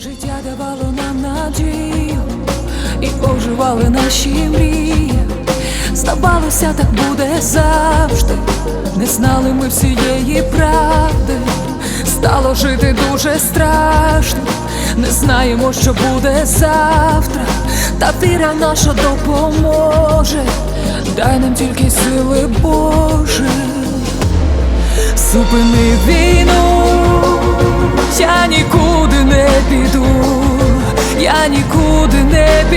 Життя давало нам надію і оживали наші мрії. Здавалося, так буде завжди. Не знали ми всієї правди. Стало жити дуже страшно. Не знаємо, що буде завтра. Та віра наша допоможе. Дай нам тільки сили Боже. Зупини війну, піду, я нікуди не піду,